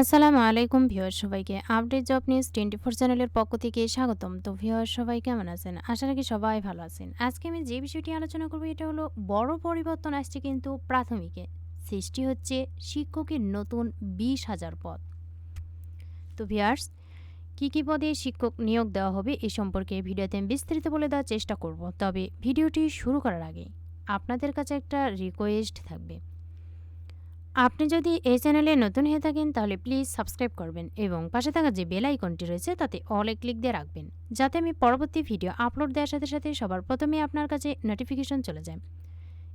আসসালামু আলাইকুম ভিউয়ার সবাইকে update job news twenty four চ্যানেলের পক্ষ থেকে স্বাগতম। তো ভিউয়ার সবাই কেমন আছেন? আশা রাখি সবাই ভালো আছেন। আজকে আমি যে বিষয়টি আলোচনা করব, এটা হলো বড় পরিবর্তন আসছে কিন্তু প্রাথমিকে। সৃষ্টি হচ্ছে শিক্ষকের নতুন বিশ হাজার পদ। তো ভিউয়ার্স, কী কী পদে শিক্ষক নিয়োগ দেওয়া হবে এই সম্পর্কে ভিডিওতে আমি বিস্তারিত বলে দেওয়ার চেষ্টা করব। তবে ভিডিওটি শুরু করার আগে আপনাদের কাছে একটা রিকোয়েস্ট থাকবে। আপনি যদি এই চ্যানেলে নতুন হয়ে থাকেন, তাহলে প্লিজ সাবস্ক্রাইব করবেন এবং পাশে থাকা যে বেল আইকনটি রয়েছে, তাতে অলে ক্লিক দিয়ে রাখবেন, যাতে আমি পরবর্তী ভিডিও আপলোড দেওয়ার সাথে সাথে সবার প্রথমে আপনার কাছে নোটিফিকেশন চলে যায়।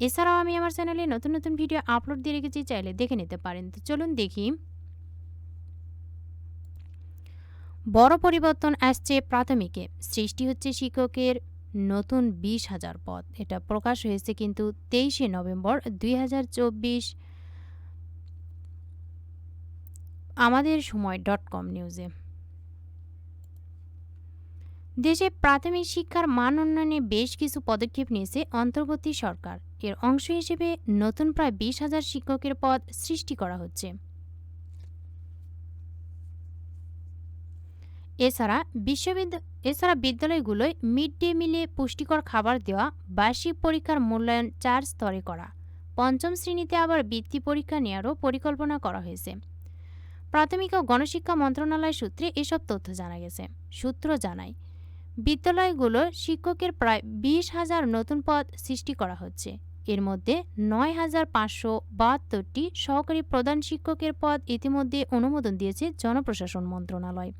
এছাড়াও আমি আমার চ্যানেলে নতুন নতুন ভিডিও আপলোড দিয়ে রেখেছি, চাইলে দেখে নিতে পারেন। তো চলুন দেখি। বড় পরিবর্তন আসছে প্রাথমিকে। সৃষ্টি হচ্ছে শিক্ষকের নতুন বিশ হাজার পদ। এটা প্রকাশ হয়েছে কিন্তু তেইশে নভেম্বর দুই হাজার চব্বিশ আমাদের সময় ডট কম নিউজে। দেশে প্রাথমিক শিক্ষার মান উন্নয়নে বেশ কিছু পদক্ষেপ নিয়েছে অন্তর্বর্তী সরকার। এর অংশ হিসেবে নতুন প্রায় বিশ হাজার শিক্ষকের পদ সৃষ্টি করা হচ্ছে। এছাড়া বিশ্ববিদ্যালয় এছাড়া বিদ্যালয়গুলোয় মিড ডে মিলে পুষ্টিকর খাবার দেওয়া, বার্ষিক পরীক্ষার মূল্যায়ন চার স্তরে করা, পঞ্চম শ্রেণীতে আবার বৃত্তি পরীক্ষা নেওয়ারও পরিকল্পনা করা হয়েছে। প্রাথমিক ও গণশিক্ষা মন্ত্রণালয় সূত্রে এসব তথ্য জানা গেছে। সূত্র জানায়, বিদ্যালয়গুলো শিক্ষকের প্রায় বিশ হাজার নতুন পদ সৃষ্টি করা হচ্ছে। এর মধ্যে নয় হাজার পাঁচশো বাহাত্তরটি সহকারী প্রধান শিক্ষকের পদ ইতিমধ্যে অনুমোদন দিয়েছে জনপ্রশাসন মন্ত্রণালয়,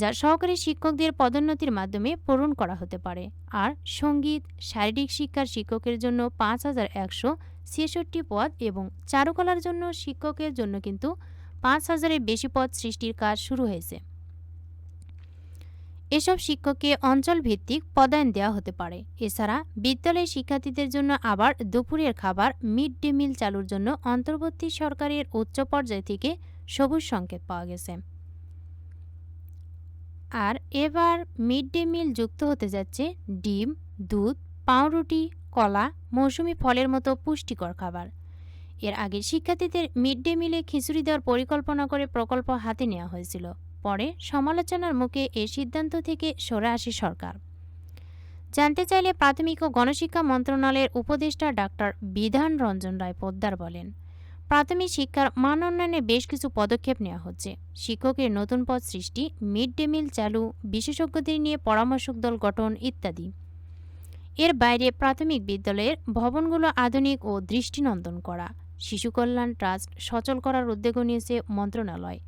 যা সহকারী শিক্ষকদের পদোন্নতির মাধ্যমে পূরণ করা হতে পারে। আর সংগীত, শারীরিক শিক্ষার শিক্ষকের জন্য পাঁচ হাজার একশো ছেষট্টি পদ এবং চারুকলার জন্য শিক্ষকের জন্য কিন্তু পাঁচ হাজারের বেশি পদ সৃষ্টির কাজ শুরু হয়েছে। এসব শিক্ষককে অঞ্চল ভিত্তিক পদায়ন দেওয়া হতে পারে। এছাড়া বিদ্যালয়ের শিক্ষার্থীদের জন্য আবার দুপুরের খাবার, মিড ডে মিল চালুর জন্য অন্তর্বর্তী সরকারের উচ্চ পর্যায় থেকে সবুজ সংকেত পাওয়া গেছে। আর এবার মিড ডে মিল যুক্ত হতে যাচ্ছে ডিম, দুধ, পাউরুটি, কলা, মৌসুমি ফলের মতো পুষ্টিকর খাবার। এর আগে শিক্ষার্থীদের মিড ডে মিলে খিচুড়ি দেওয়ার পরিকল্পনা করে প্রকল্প হাতে নেওয়া হয়েছিল। পরে সমালোচনার মুখে এ সিদ্ধান্ত থেকে সরে আসে সরকার। জানতে চাইলে প্রাথমিক ও গণশিক্ষা মন্ত্রণালয়ের উপদেষ্টা ডাক্তার বিধান রঞ্জন রায় পোদ্দার বলেন, প্রাথমিক শিক্ষার মান উন্নয়নে বেশ কিছু পদক্ষেপ নেওয়া হচ্ছে। শিক্ষকের নতুন পদ সৃষ্টি, মিড ডে মিল চালু, বিশেষজ্ঞদের নিয়ে পরামর্শক দল গঠন ইত্যাদি। এর বাইরে প্রাথমিক বিদ্যালয়ের ভবনগুলো আধুনিক ও দৃষ্টিনন্দন করা। শিশু কল্যাণ ট্রাস্ট সচল করার উদ্যোগও নিয়েছে মন্ত্রণালয়।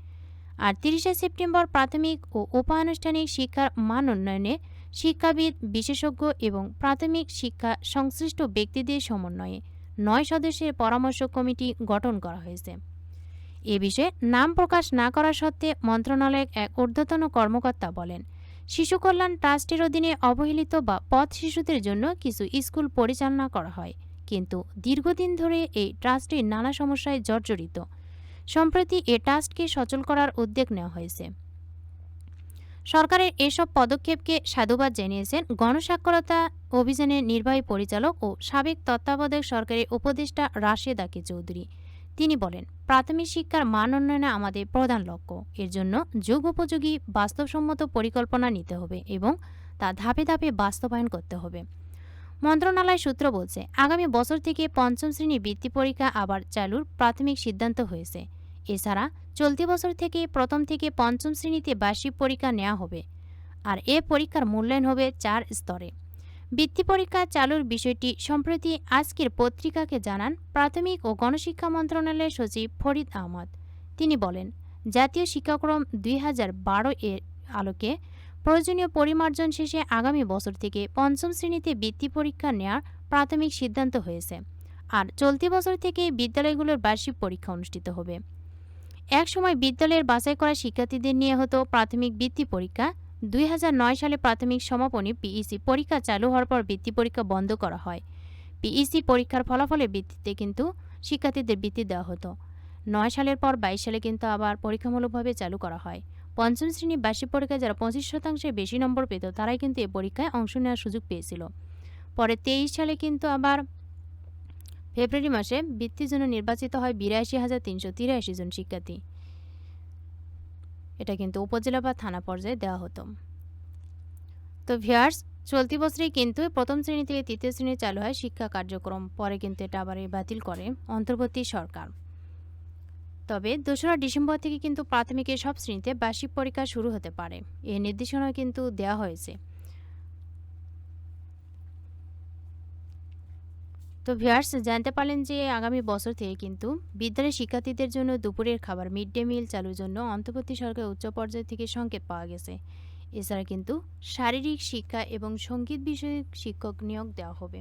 আর তিরিশে সেপ্টেম্বর প্রাথমিক ও উপানুষ্ঠানিক শিক্ষার মান উন্নয়নে শিক্ষাবিদ, বিশেষজ্ঞ এবং প্রাথমিক শিক্ষা সংশ্লিষ্ট ব্যক্তিদের সমন্বয়ে নয় সদস্যের পরামর্শ কমিটি গঠন করা হয়েছে। এ বিষয়ে নাম প্রকাশ না করা সত্ত্বে মন্ত্রণালয়ের এক ঊর্ধ্বতন কর্মকর্তা বলেন, শিশু কল্যাণ ট্রাস্টের অধীনে অবহেলিত বা পথ শিশুদের জন্য কিছু স্কুল পরিচালনা করা হয়। কিন্তু দীর্ঘদিন ধরে এই ট্রাস্টটি নানা সমস্যায় জর্জরিত। সম্প্রতি এ ট্রাস্টকে সচল করার উদ্যোগ নেওয়া হয়েছে। সরকারের এসব পদক্ষেপকে সাধুবাদ জানিয়েছেন গণস্বাক্ষরতা অভিযানের নির্বাহী পরিচালক ও সাবেক তত্ত্বাবধায়ক সরকারের উপদেষ্টা রাশেদ আকি চৌধুরী। তিনি বলেন, প্রাথমিক শিক্ষার মান উন্নয়নে আমাদের প্রধান লক্ষ্য। এর জন্য যুগ উপযোগী, বাস্তবসম্মত পরিকল্পনা নিতে হবে এবং তা ধাপে ধাপে বাস্তবায়ন করতে হবে। মন্ত্রণালয় সূত্র বলছে, আগামী বছর থেকে পঞ্চম শ্রেণি বৃত্তি পরীক্ষা আবার চালুর প্রাথমিক সিদ্ধান্ত হয়েছে। এছাড়া চলতি বছর থেকে প্রথম থেকে পঞ্চম শ্রেণীতে বার্ষিক পরীক্ষা নেওয়া হবে আর এ পরীক্ষার মূল্যায়ন হবে চার স্তরে। বৃত্তি পরীক্ষা চালুর বিষয়টি সম্প্রতি আজকের পত্রিকাকে জানান প্রাথমিক ও গণশিক্ষা মন্ত্রণালয়ের সচিব ফরিদ আহমদ। তিনি বলেন, জাতীয় শিক্ষাক্রম দুই হাজার বারো এর আলোকে প্রয়োজনীয় পরিমার্জন শেষে আগামী বছর থেকে পঞ্চম শ্রেণীতে বৃত্তি পরীক্ষা নেওয়ার প্রাথমিক সিদ্ধান্ত হয়েছে। আর চলতি বছর থেকে বিদ্যালয়গুলোর বার্ষিক পরীক্ষা অনুষ্ঠিত হবে। এক সময় বিদ্যালয়ের বাছাই করা শিক্ষার্থীদের নিয়ে হতো প্রাথমিক বৃত্তি পরীক্ষা। দুই হাজার নয় সালে প্রাথমিক সমাপনী পিইসি পরীক্ষা চালু হওয়ার পর বৃত্তি পরীক্ষা বন্ধ করা হয়। পিইসি পরীক্ষার ফলাফলের ভিত্তিতে কিন্তু শিক্ষার্থীদের বৃত্তি দেওয়া হতো। নয় সালের পর বাইশ সালে কিন্তু আবার পরীক্ষামূলকভাবে চালু করা হয়। পঞ্চম শ্রেণি বার্ষিক পরীক্ষায় যারা পঁচিশ শতাংশের বেশি নম্বর পেত, তারাই কিন্তু এ পরীক্ষায় অংশ নেওয়ার সুযোগ পেয়েছিল। পরে তেইশ সালে কিন্তু আবার ফেব্রুয়ারি মাসে বৃত্তির জন্য নির্বাচিত হয় বিরাশি হাজার তিনশো তিরাশি জন শিক্ষার্থী। এটা কিন্তু উপজেলা বা থানা পর্যায়ে দেওয়া হতো। তো ভিয়ার্স চলতি বছরেই কিন্তু প্রথম শ্রেণি থেকে তৃতীয় শ্রেণি চালু হয় শিক্ষা কার্যক্রম। পরে কিন্তু এটা আবার বাতিল করে অন্তর্বর্তী সরকার। তবে দোসরা ডিসেম্বর থেকে কিন্তু প্রাথমিকের সব শ্রেণীতে বার্ষিক পরীক্ষা শুরু হতে পারে। এই নির্দেশনা কিন্তু দেওয়া হয়েছে। তো ভিয়ার্স জানতে পারলেন যে আগামী বছর থেকে কিন্তু বিদ্যালয়ের শিক্ষার্থীদের জন্য দুপুরের খাবার মিড ডে মিল চালুর জন্য অন্তর্বর্তী সরকার উচ্চ পর্যায় থেকে সংকেত পাওয়া গেছে। এছাড়া কিন্তু শারীরিক শিক্ষা এবং সংগীত বিষয়ক শিক্ষক নিয়োগ দেওয়া হবে।